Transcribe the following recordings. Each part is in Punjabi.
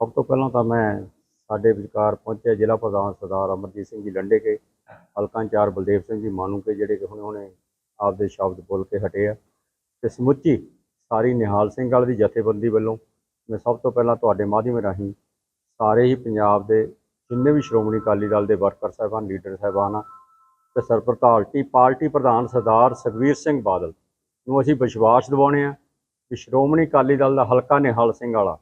ਸਭ ਤੋਂ ਪਹਿਲਾਂ ਤਾਂ ਮੈਂ ਸਾਡੇ ਵਿਚਕਾਰ ਪਹੁੰਚੇ ਜ਼ਿਲ੍ਹਾ ਪ੍ਰਧਾਨ ਸਰਦਾਰ ਅਮਰਜੀਤ ਸਿੰਘ ਜੀ ਲੰਡੇ ਕੇ ਹਲਕਾ ਇੰਚਾਰਜ ਬਲਦੇਵ ਸਿੰਘ ਜੀ ਮਾਨੂ ਕੇ ਜਿਹੜੇ ਕਿ ਹੁਣੇ ਹੁਣੇ ਆਪਦੇ ਸ਼ਬਦ ਬੋਲ ਕੇ ਹਟੇ ਆ। ਤੇ ਸਮੁੱਚੀ ਸਾਰੀ ਨਿਹਾਲ ਸਿੰਘ ਵਾਲੇ ਦੀ ਜਥੇਬੰਦੀ ਵੱਲੋਂ ਮੈਂ ਸਭ ਤੋਂ ਪਹਿਲਾਂ ਤੁਹਾਡੇ ਮਾਧਿਅਮ ਰਾਹੀਂ ਸਾਰੇ ਹੀ ਪੰਜਾਬ ਦੇ ਜਿੰਨੇ ਵੀ ਸ਼੍ਰੋਮਣੀ ਅਕਾਲੀ ਦਲ ਦੇ ਵਰਕਰ ਸਾਹਿਬਾਨ, ਲੀਡਰ ਸਾਹਿਬਾਨ ਆ ਤੇ ਸਰਪ੍ਰਸਤਾਲਟੀ ਪਾਰਟੀ ਪ੍ਰਧਾਨ ਸਰਦਾਰ ਸੁਖਬੀਰ ਸਿੰਘ ਬਾਦਲ ਨੂੰ ਅਸੀਂ ਵਿਸ਼ਵਾਸ ਦਿਵਾਉਣੇ ਆ ਕਿ ਸ਼੍ਰੋਮਣੀ ਅਕਾਲੀ ਦਲ ਦਾ ਹਲਕਾ ਨਿਹਾਲ ਸਿੰਘ ਵਾਲਾ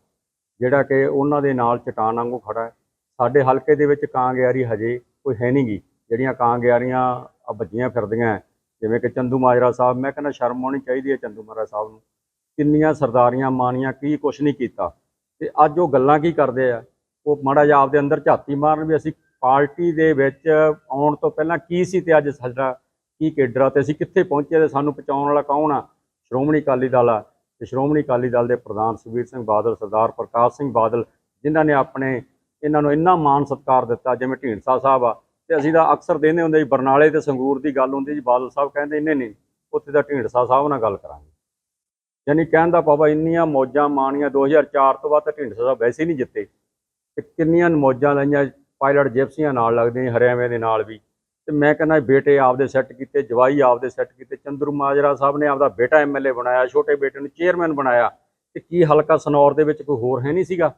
ਜਿਹੜਾ ਕਿ ਉਹਨਾਂ ਦੇ ਨਾਲ ਚਟਾਨ ਵਾਂਗੂ ਖੜਾ ਹੈ। ਸਾਡੇ ਹਲਕੇ ਦੇ ਵਿੱਚ ਕਾਂਗਿਆਰੀ ਹਜੇ ਕੋਈ ਹੈ ਨਹੀਂਗੀ ਜਿਹੜੀਆਂ ਕਾਂਗਿਆਰੀਆਂ ਆ ਵੱਜੀਆਂ ਫਿਰਦੀਆਂ ਜਿਵੇਂ ਕਿ ਚੰਦੂ ਮਾਜਰਾ ਸਾਹਿਬ, ਮੈਂ ਕਹਿੰਦਾ ਸ਼ਰਮ ਆਉਣੀ ਚਾਹੀਦੀ ਹੈ ਚੰਦੂ ਮਾਜਰਾ ਸਾਹਿਬ ਨੂੰ। ਕਿੰਨੀਆਂ ਸਰਦਾਰੀਆਂ ਮਾਨੀਆਂ ਕੀ ਕੁਛ ਨਹੀਂ ਕੀਤਾ। ਤੇ ਅੱਜ ਉਹ ਗੱਲਾਂ ਕੀ ਕਰਦੇ ਆ? ਉਹ ਮਾੜਾ ਜਿਹਾ ਆਪਦੇ ਅੰਦਰ ਝਾਤੀ ਮਾਰਨ ਵੀ ਅਸੀਂ ਪਾਰਟੀ ਦੇ ਵਿੱਚ ਆਉਣ ਤੋਂ ਪਹਿਲਾਂ ਕੀ ਸੀ ਤੇ ਅੱਜ ਸਾਡਾ ਕੀ ਕੇਡਰਾ ਤੇ ਅਸੀਂ ਕਿੱਥੇ ਪਹੁੰਚੇ ਤੇ ਸਾਨੂੰ ਪਹੁੰਚਾਉਣ ਵਾਲਾ ਕੌਣ ਆ? ਸ਼੍ਰੋਮਣੀ ਅਕਾਲੀ ਦਲ ਆ। ਤੇ ਸ਼੍ਰੋਮਣੀ ਅਕਾਲੀ ਦਲ ਦੇ ਪ੍ਰਧਾਨ ਸੁਖਬੀਰ ਸਿੰਘ ਬਾਦਲ, ਸਰਦਾਰ ਪ੍ਰਕਾਸ਼ ਸਿੰਘ ਬਾਦਲ, ਜਿਨ੍ਹਾਂ ਨੇ ਆਪਣੇ, ਇਹਨਾਂ ਨੂੰ ਇੰਨਾ ਮਾਣ ਸਤਿਕਾਰ ਦਿੱਤਾ, ਜਿਵੇਂ ਢੀਂਡਸਾ ਸਾਹਿਬ ਆ, ਤੇ ਅਸੀਂ ਤਾਂ ਅਕਸਰ ਕਹਿੰਦੇ ਹੁੰਦੇ ਜੀ ਬਰਨਾਲੇ ਤੇ ਸੰਗੂਰ ਦੀ ਗੱਲ ਹੁੰਦੀ ਜੀ ਬਾਦਲ ਸਾਹਿਬ ਕਹਿੰਦੇ ਇੰਨੇ ਨਹੀਂ, ਉੱਥੇ ਤਾਂ ਢੀਂਡਸਾ ਸਾਹਿਬ ਨਾਲ ਗੱਲ ਕਰਾਂਗੇ। ਯਾਨੀ ਕਹਿਣ ਦਾ ਪਾਵਾ ਇੰਨੀਆਂ ਮੌਜਾਂ ਮਾਣੀਆਂ 2004 ਤੋਂ ਬਾਅਦ ਤਾਂ ਢੀਂਡਸਾ ਸਾਹਿਬ ਵੈਸੇ ਨਹੀਂ ਜਿੱਤੇ, ਤੇ ਕਿੰਨੀਆਂ ਮੌਜਾਂ ਲਾਈਆਂ, ਪਾਇਲਟ ਜਿਪਸੀਆਂ ਨਾਲ ਲੱਗਦੀਆਂ ਹਰਿਆਵੇਂ ਦੇ ਨਾਲ ਵੀ। ਤੇ ਮੈਂ ਕਹਿੰਦਾ ਬੇਟੇ ਆਪਦੇ ਸੈੱਟ ਕੀਤੇ, ਜਵਾਈ ਆਪਦੇ ਸੈੱਟ ਕੀਤੇ, ਚੰਦਰੂ ਮਾਜਰਾ ਸਾਹਿਬ ਨੇ ਆਪਦਾ ਬੇਟਾ ਐਮਐਲਏ ਬਣਾਇਆ, ਛੋਟੇ ਬੇਟੇ ਨੂੰ ਚੇਅਰਮੈਨ ਬਣਾਇਆ। ਤੇ ਕੀ ਹਲਕਾ ਸਨੌਰ ਦੇ ਵਿੱਚ ਕੋਈ ਹੋਰ ਹੈ ਨਹੀਂ ਸੀਗਾ?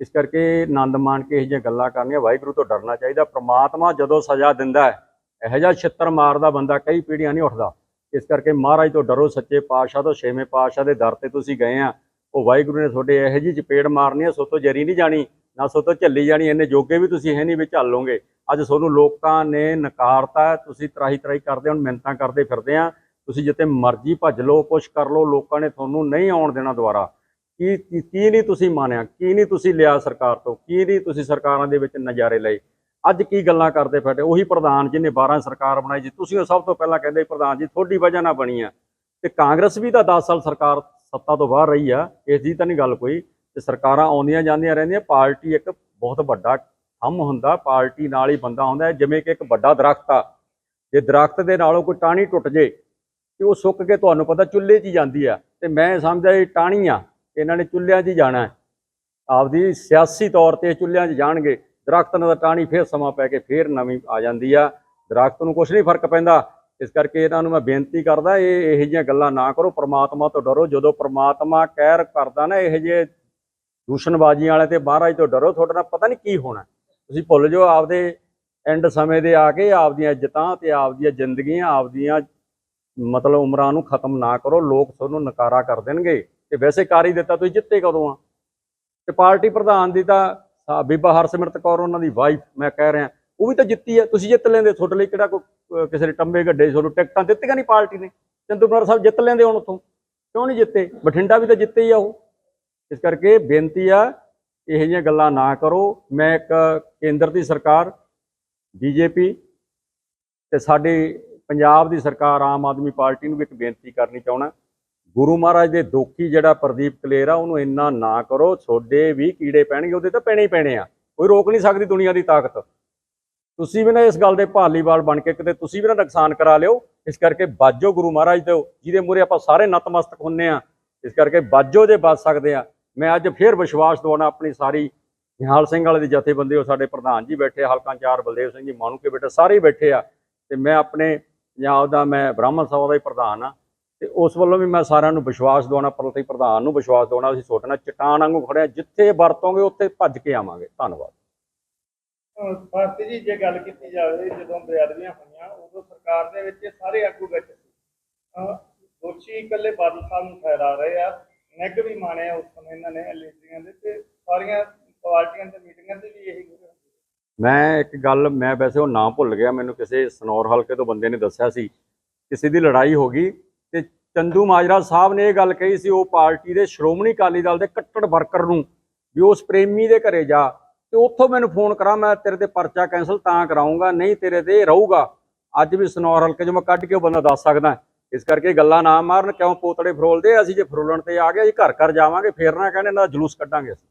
ਇਸ ਕਰਕੇ ਆਨੰਦ ਮਾਣ ਕੇ ਇਹ ਜਿਹੀਆਂ ਗੱਲਾਂ ਕਰਨੀਆਂ। ਵਾਹਿਗੁਰੂ ਤੋਂ ਡਰਨਾ ਚਾਹੀਦਾ। ਪ੍ਰਮਾਤਮਾ ਜਦੋਂ ਸਜ਼ਾ ਦਿੰਦਾ ਹੈ, ਇਹੋ ਜਿਹਾ ਛਿੱਤਰ ਮਾਰਦਾ ਬੰਦਾ ਕਈ ਪੀੜ੍ਹੀਆਂ ਨਹੀਂ ਉੱਠਦਾ। ਇਸ ਕਰਕੇ ਮਹਾਰਾਜ ਤੋਂ ਡਰੋ ਸੱਚੇ ਪਾਤਸ਼ਾਹ ਤੋਂ, ਛੇਵੇਂ ਪਾਤਸ਼ਾਹ ਦੇ ਦਰ ਤੇ ਤੁਸੀਂ ਗਏ ਆ। ਉਹ ਵਾਹਿਗੁਰੂ ਨੇ ਤੁਹਾਡੇ ਇਹੋ ਜਿਹੀ ਚਪੇੜ ਮਾਰਨੀ ਹੈ ਸੋ ਤੋਂ ਜਰੀ ਨਹੀਂ ਜਾਣੀ। ਨਾ ਸੋ ਤਾਂ ਝੱਲੀ ਜਾਣੀ, ਇੰਨੇ ਜੋਗੇ ਵੀ ਤੁਸੀਂ ਹੈ ਨਹੀਂ ਵੀ ਝੱਲੋਗੇ ਅੱਜ ਤੁਹਾਨੂੰ ਲੋਕਾਂ ਨੇ ਨਕਾਰਤਾ, ਤੁਸੀਂ ਤਰਾਹੀ ਤਰਾਹੀ ਕਰਦੇ, ਹੁਣ ਮਿੰਤਾਂ ਕਰਦੇ ਫਿਰਦੇ ਆ। ਤੁਸੀਂ ਜਿੱਤੇ ਮਰਜ਼ੀ ਭੱਜ ਲਓ, ਕੁਛ ਕਰ ਲਓ, ਲੋਕਾਂ ਨੇ ਤੁਹਾਨੂੰ ਨਹੀਂ ਆਉਣ ਦੇਣਾ ਦੁਬਾਰਾ। ਕੀ ਕੀ ਨਹੀਂ ਤੁਸੀਂ ਮਾਨਿਆ, ਕੀ ਨਹੀਂ ਤੁਸੀਂ ਲਿਆ ਸਰਕਾਰ ਤੋਂ, ਕੀ ਨਹੀਂ ਤੁਸੀਂ ਸਰਕਾਰਾਂ ਦੇ ਵਿੱਚ ਨਜ਼ਾਰੇ ਲਏ? ਅੱਜ ਕੀ ਗੱਲਾਂ ਕਰਦੇ ਫਿਰਦੇ? ਉਹੀ ਪ੍ਰਧਾਨ ਜਿਹਨੇ 12 ਸਰਕਾਰ ਬਣਾਈ ਜੀ, ਤੁਸੀਂ ਉਹ ਸਭ ਤੋਂ ਪਹਿਲਾਂ ਕਹਿੰਦੇ ਪ੍ਰਧਾਨ ਜੀ, ਤੁਹਾਡੀ ਵਜ੍ਹਾ ਨਾਲ ਬਣੀ ਆ। ਤੇ ਕਾਂਗਰਸ ਵੀ ਤਾਂ 10 ਸਾਲ ਸਰਕਾਰ ਸੱਤਾ ਤੋਂ ਬਾਹਰ ਰਹੀ ਆ, ਇਸ ਦੀ ਤਾਂ ਨਹੀਂ ਗੱਲ ਕੋਈ। ਤੇ ਸਰਕਾਰਾਂ ਆਉਂਦੀਆਂ ਜਾਂਦੀਆਂ ਰਹਿੰਦੀਆਂ, ਪਾਰਟੀ ਇੱਕ ਬਹੁਤ ਵੱਡਾ ਥੰਮ ਹੁੰਦਾ, ਪਾਰਟੀ ਨਾਲ ਹੀ ਬੰਦਾ ਹੁੰਦਾ ਜਿਵੇਂ ਕਿ ਇੱਕ ਵੱਡਾ ਦਰਖਤ ਆ। ਜੇ ਦਰਖਤ ਦੇ ਨਾਲੋਂ ਕੋਈ ਟਾਹਣੀ ਟੁੱਟ ਜੇ ਤੇ ਉਹ ਸੁੱਕ ਕੇ ਤੁਹਾਨੂੰ ਪਤਾ ਚੁੱਲ੍ਹੇ 'ਚ ਹੀ ਜਾਂਦੀ ਆ। ਤੇ ਮੈਂ ਸਮਝਦਾ ਇਹ ਟਾਹਣੀ ਆ ਇਹਨਾਂ ਨੇ ਚੁੱਲ੍ਹਿਆਂ 'ਚ ਹੀ ਜਾਣਾ ਆਪਦੀ ਸਿਆਸੀ ਤੌਰ ਤੇ ਚੁੱਲ੍ਹਿਆਂ 'ਚ ਜਾਣਗੇ, ਦਰਖਤ ਨਾਲ ਤਾਂ ਟਾਹਣੀ ਫੇਰ ਸਮਾਂ ਪੈ ਕੇ ਫੇਰ ਨਵੀਂ ਆ ਜਾਂਦੀ ਆ। ਦਰਖਤ ਨੂੰ ਕੁਝ ਨਹੀਂ ਫ਼ਰਕ ਪੈਂਦਾ। ਇਸ ਕਰਕੇ ਇਹਨਾਂ ਨੂੰ ਮੈਂ ਬੇਨਤੀ ਕਰਦਾ, ਇਹ ਇਹੋ ਜਿਹੀਆਂ ਗੱਲਾਂ ਨਾ ਕਰੋ, ਪ੍ਰਮਾਤਮਾ ਤੋਂ ਡਰੋ। ਜਦੋਂ ਪ੍ਰਮਾਤਮਾ ਕਹਿਰ ਕਰਦਾ ਨਾ, ਇਹੋ ਜਿਹੇ ਦੂਸ਼ਣਬਾਜ਼ੀਆਂ ਵਾਲੇ ਤੇ ਮਹਾਰਾਜ ਤੋਂ ਡਰੋ ਤੁਹਾਡੇ ਨਾਲ, ਪਤਾ ਨਹੀਂ ਕੀ ਹੋਣਾ ਤੁਸੀਂ ਭੁੱਲ ਜਾਓ ਆਪਦੇ ਐਂਡ ਸਮੇਂ ਦੇ ਆ ਕੇ ਆਪਦੀਆਂ ਇੱਜ਼ਤਾਂ ਤੇ ਆਪਦੀਆਂ ਜ਼ਿੰਦਗੀਆਂ, ਆਪਦੀਆਂ ਮਤਲਬ ਉਮਰਾਂ ਨੂੰ ਖਤਮ ਨਾ ਕਰੋ, ਲੋਕ ਤੁਹਾਨੂੰ ਨਕਾਰਾ ਕਰ ਦੇਣਗੇ। ਤੇ ਵੈਸੇ ਕਰ ਹੀ ਦਿੱਤਾ, ਤੁਸੀਂ ਜਿੱਤੇ ਕਦੋਂ ਆ? ਤੇ ਪਾਰਟੀ ਪ੍ਰਧਾਨ ਦੀ ਤਾਂ ਬੀਬਾ ਹਰਸਿਮਰਤ ਕੌਰ ਉਹਨਾਂ ਦੀ ਵਾਈਫ ਮੈਂ ਕਹਿ ਰਿਹਾ, ਉਹ ਵੀ ਤਾਂ ਜਿੱਤੀ ਹੈ ਤੁਸੀਂ ਜਿੱਤ ਲੈਂਦੇ ਤੁਹਾਡੇ ਲਈ ਕਿਹੜਾ ਕੋਈ ਕਿਸੇ ਦੇ ਟੰਬੇ ਗੱਡੇ, ਤੁਹਾਨੂੰ ਟਿਕਟਾਂ ਦਿੱਤੀਆਂ ਨਹੀਂ ਪਾਰਟੀ ਨੇ। ਚੰਦੂਪੁਰ ਸਾਹਿਬ ਜਿੱਤ ਲੈਂਦੇ ਹੁਣ ਉੱਥੋਂ, ਕਿਉਂ ਨਹੀਂ ਜਿੱਤੇ? ਬਠਿੰਡਾ ਵੀ ਤਾਂ ਜਿੱਤੇ ਹੀ ਆ ਉਹ। ਇਸ ਕਰਕੇ ਬੇਨਤੀ ਆ, ਇਹੋ ਜਿਹੀਆਂ ਗੱਲਾਂ ਨਾ ਕਰੋ। ਮੈਂ ਇੱਕ ਕੇਂਦਰ ਦੀ ਸਰਕਾਰ, ਬੀਜੇਪੀ ਤੇ ਸਾਡੇ ਪੰਜਾਬ ਦੀ ਸਰਕਾਰ, ਆਮ ਆਦਮੀ ਪਾਰਟੀ ਨੂੰ ਵੀ ਇੱਕ ਬੇਨਤੀ ਕਰਨੀ ਚਾਹਣਾ ਗੁਰੂ ਮਹਾਰਾਜ ਦੇ ਦੋਖੀ ਜਿਹੜਾ ਪ੍ਰਦੀਪ ਕਲੇਰ ਆ, ਉਹਨੂੰ ਇੰਨਾ ਨਾ ਕਰੋ, ਤੁਹਾਡੇ ਵੀ ਕੀੜੇ ਪੈਣਗੇ, ਉਹਦੇ ਤਾਂ ਪੈਣੇ ਹੀ ਪੈਣੇ ਆ। ਕੋਈ ਰੋਕ ਨਹੀਂ ਸਕਦੀ ਦੁਨੀਆ ਦੀ ਤਾਕਤ। ਤੁਸੀਂ ਵੀ ਨਾ ਇਸ ਗੱਲ ਦੇ ਭਾਲੀਵਾਲ ਬਣ ਕੇ ਕਿਤੇ ਤੁਸੀਂ ਵੀ ਨਾ ਨੁਕਸਾਨ ਕਰਾ ਲਿਓ। ਇਸ ਕਰਕੇ ਬਾਜੋ ਗੁਰੂ ਮਹਾਰਾਜ ਤੋਂ ਜਿਹਦੇ ਮੂਹਰੇ ਆਪਾਂ ਸਾਰੇ ਨਤਮਸਤਕ ਹੁੰਨੇ ਆ। ਇਸ ਕਰਕੇ ਬਾਜੋ ਜੇ ਬਚ ਸਕਦੇ ਆ ਮੈਂ ਅੱਜ ਫੇਰ ਵਿਸ਼ਵਾਸ ਦਿਵਾਉਣਾ ਆਪਣੀ ਸਾਰੀ ਨਿਹਾਲ ਸਿੰਘ ਵਾਲੇ ਦੀ ਜਥੇਬੰਦੀ, ਉਹ ਸਾਡੇ ਪ੍ਰਧਾਨ ਜੀ ਬੈਠੇ ਹਲਕਾ ਚਾਰ ਬਲਦੇਵ ਸਿੰਘ ਜੀ ਮਾਨੂਕੇ ਬੈਠੇ ਸਾਰੇ ਬੈਠੇ ਆ। ਤੇ ਮੈਂ ਆਪਣੇ ਪੰਜਾਬ ਦਾ ਮੈਂ ਬ੍ਰਾਹਮਣ ਸਭਾ ਦਾ ਹੀ ਪ੍ਰਧਾਨ ਆ। ਤੇ ਉਸ ਵੱਲੋਂ ਵੀ ਮੈਂ ਸਾਰਿਆਂ ਨੂੰ ਵਿਸ਼ਵਾਸ ਦਿਵਾਉਣਾ, ਪ੍ਰਤੀ ਪ੍ਰਧਾਨ ਨੂੰ ਵਿਸ਼ਵਾਸ ਦਿਵਾਉਣਾ, ਅਸੀਂ ਸੋਚਣਾ ਚਟਾਨ ਵਾਂਗੂ ਖੜੇ ਆ ਜਿੱਥੇ ਵਰਤੋਂਗੇ ਉੱਥੇ ਭੱਜ ਕੇ ਆਵਾਂਗੇ। ਧੰਨਵਾਦ। ਫਾਸਤੀ ਜੀ, ਜੇ ਗੱਲ ਕੀਤੀ ਜਾਵੇ, ਜਦੋਂ ਬੇਅਦਬੀਆਂ ਹੋਈਆਂ, ਉਦੋਂ ਸਰਕਾਰ ਦੇ ਵਿੱਚ ਸਾਰੇ ਆਗੂ ਵਿੱਚ ਸੀ। ਦੋਸ਼ੀ ਇਕੱਲੇ ਬਾਦਲ ਸਾਹਿਬ ਨੂੰ ਠਹਿਰਾ ਰਹੇ ਆ। ਨੈਗ ਵੀ ਮਾਣਿਆ ਉਸ ਸਮੇਂ ਇਹਨਾਂ ਨੇ ਲੀਡਰੀਆਂ ਦੇ ਤੇ ਸਾਰੀਆਂ ਪਾਰਟੀਆਂ ਦੇ ਮੀਟਿੰਗਾਂ ਤੇ ਵੀ ਇਹੀ ਕੁਝ ਮੈਂ ਇੱਕ ਗੱਲ, ਮੈਂ ਵੈਸੇ ਉਹ ਨਾਂ ਭੁੱਲ ਗਿਆ, ਮੈਨੂੰ ਕਿਸੇ ਸਨੌਰ ਹਲਕੇ ਤੋਂ ਬੰਦੇ ਨੇ ਦੱਸਿਆ ਸੀ। ਕਿਸੇ ਦੀ ਲੜਾਈ ਹੋ ਗਈ ਤੇ ਚੰਦੂ ਮਾਜਰਾ ਸਾਹਿਬ ਨੇ ਇਹ ਗੱਲ ਕਹੀ ਸੀ, ਉਹ ਪਾਰਟੀ ਦੇ ਸ਼੍ਰੋਮਣੀ ਅਕਾਲੀ ਦਲ ਦੇ ਕੱਟੜ ਵਰਕਰ ਨੂੰ ਵੀ ਉਸ ਪ੍ਰੇਮੀ ਦੇ ਘਰੇ ਜਾ ਤੇ ਉੱਥੋਂ ਮੈਨੂੰ ਫੋਨ ਕਰਾ, ਮੈਂ ਤੇਰੇ ਤੇ ਪਰਚਾ ਕੈਂਸਲ ਤਾਂ ਕਰਾਉਂਗਾ ਨਹੀਂ ਤੇਰੇ ਤੇ ਰਹੂਗਾ। ਅੱਜ ਵੀ ਸਨੌਰ ਹਲਕੇ 'ਚ ਮੈਂ ਕੱਢ ਕੇ ਉਹ ਬੰਦਾ ਦੱਸ ਸਕਦਾ। ਇਸ ਕਰਕੇ ਗੱਲਾਂ ਨਾ ਮਾਰਨ, ਕਿਉਂ ਪੋਤੜੇ ਫਰੋਲਦੇ ਅਸੀਂ ਜੇ ਫਰੋਲਣ ਤੇ ਆ ਗਏ, ਅਸੀਂ ਘਰ ਘਰ ਜਾਵਾਂਗੇ, ਫੇਰ ਨਾ ਕਹਿੰਦੇ ਨਾ ਜਲੂਸ ਕੱਢਾਂਗੇ ਅਸੀਂ।